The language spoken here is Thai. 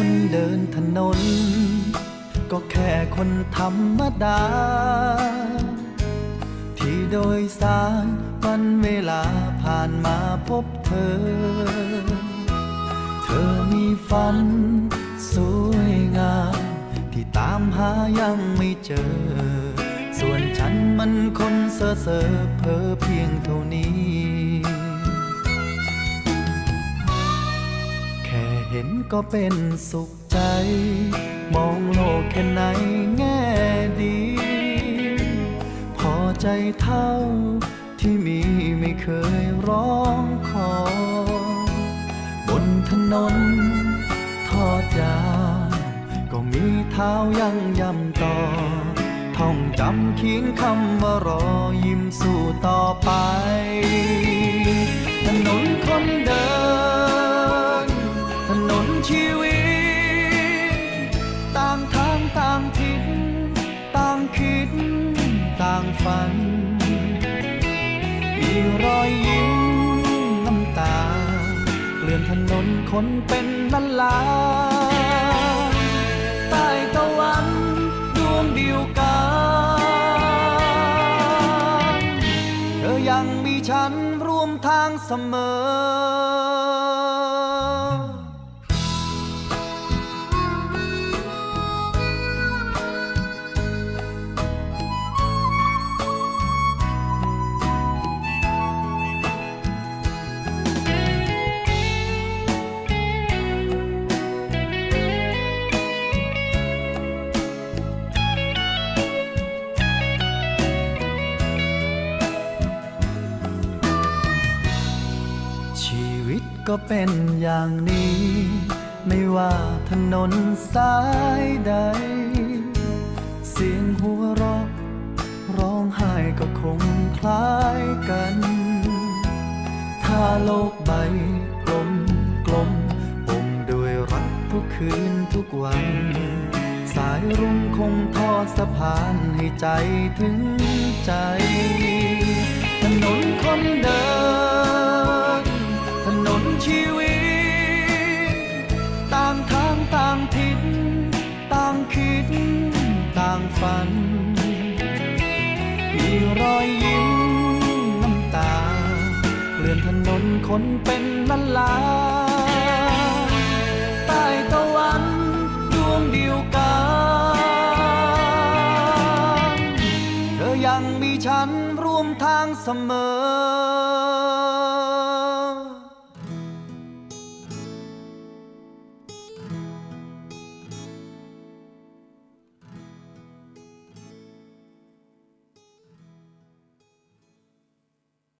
คนเดินถนน ก็แค่คนธรรมดา ที่โดยสารวันเวลาผ่านมาพบเธอ เธอมีฝัน สวยงาม ที่ตามหายังไม่เจอ ส่วนฉันมันคนเซ่อเซ่อเพอเพียงเท่านี้ ห็นก็เป็นสุขใจ มองโลกแค่ไหนแง่ดี พอใจเท่าที่มีไม่เคยร้องขอ บนถนนทอดยาวก็มีเท้ายังย่ำต่อ ท่องจำเขียนคำว่ารอยิ้มสู้ต่อไป ถนนคนเดิน ฝัน มีรอยยิ้มน้ำตา เกลื่อนถนนคนเป็นล้านลานใต้ตะวันดวงเดียวกันเธอยังมีฉันร่วมทางเสมอ ชีวิตก็เป็นอย่างนี้ ไม่ว่าถนนสายใด เสียงหัวเราะร้องไห้ก็คงคล้ายกัน ถ้าโลกใบกลมกลมปมด้วยรักทุกคืนทุกวัน สายรุ้งคงทอดสะพานให้ใจถึงใจางฝัน มีรอยยิ้มน้ำตาเกลื่อนถนนคนเป็นล้านลาใต้ตะวันดวงเดียวกันเธอยังมีฉันร่วมทางเสมอ